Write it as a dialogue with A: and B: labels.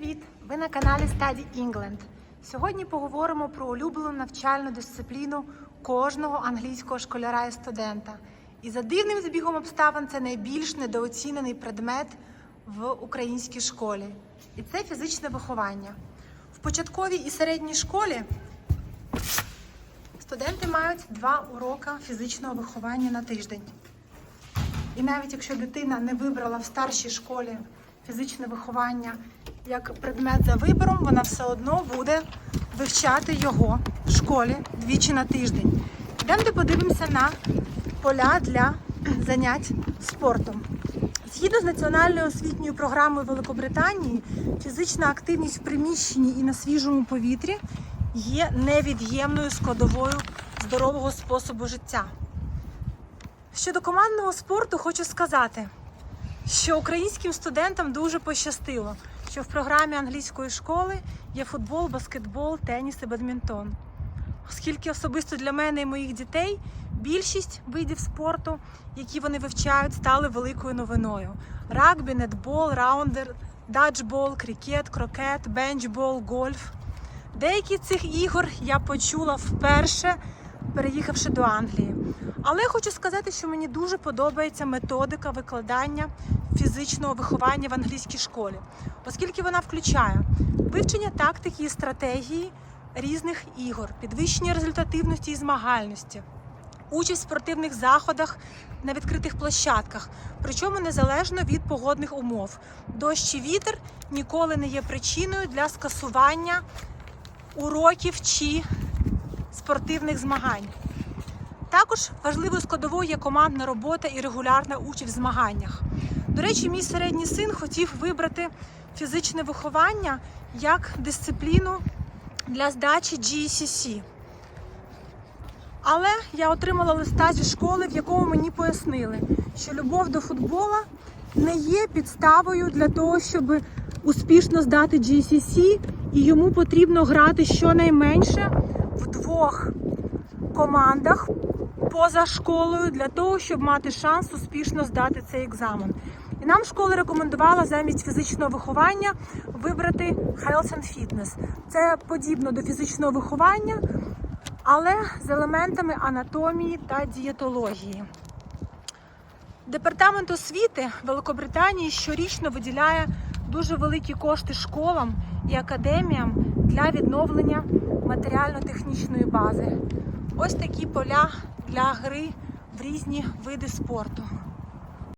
A: Привіт! Ви на каналі Study England. Сьогодні поговоримо про улюблену навчальну дисципліну кожного англійського школяра і студента. І за дивним збігом обставин це найбільш недооцінений предмет в українській школі. І це фізичне виховання. В початковій і середній школі студенти мають два уроки фізичного виховання на тиждень. І навіть якщо дитина не вибрала в старшій школі фізичне виховання як предмет за вибором, вона все одно буде вивчати його в школі двічі на тиждень. Йдемо подивимося на поля для занять спортом. Згідно з національною освітньою програмою Великобританії, фізична активність в приміщенні і на свіжому повітрі є невід'ємною складовою здорового способу життя. Щодо командного спорту, хочу сказати, що українським студентам дуже пощастило, що в програмі англійської школи є футбол, баскетбол, теніс і бадмінтон. Оскільки особисто для мене і моїх дітей більшість видів спорту, які вони вивчають, стали великою новиною: рагбі, нетбол, раундер, даджбол, крикет, крокет, бенчбол, гольф. Деякі цих ігор я почула вперше, переїхавши до Англії. Але хочу сказати, що мені дуже подобається методика викладання фізичного виховання в англійській школі, оскільки вона включає вивчення тактики і стратегії різних ігор, підвищення результативності і змагальності, участь в спортивних заходах на відкритих площадках, причому незалежно від погодних умов. Дощ і вітер ніколи не є причиною для скасування уроків чи спортивних змагань. Також важливою складовою є командна робота і регулярна участь в змаганнях. До речі, мій середній син хотів вибрати фізичне виховання як дисципліну для здачі GCC. Але я отримала листа зі школи, в якому мені пояснили, що любов до футбола не є підставою для того, щоб успішно здати GCC, і йому потрібно грати щонайменше в двох командах поза школою для того, щоб мати шанс успішно здати цей екзамен. І нам школа рекомендувала замість фізичного виховання вибрати Health and Fitness. Це подібно до фізичного виховання, але з елементами анатомії та дієтології. Департамент освіти Великобританії щорічно виділяє дуже великі кошти школам і академіям для відновлення матеріально-технічної бази. Ось такі поля для гри в різні види спорту.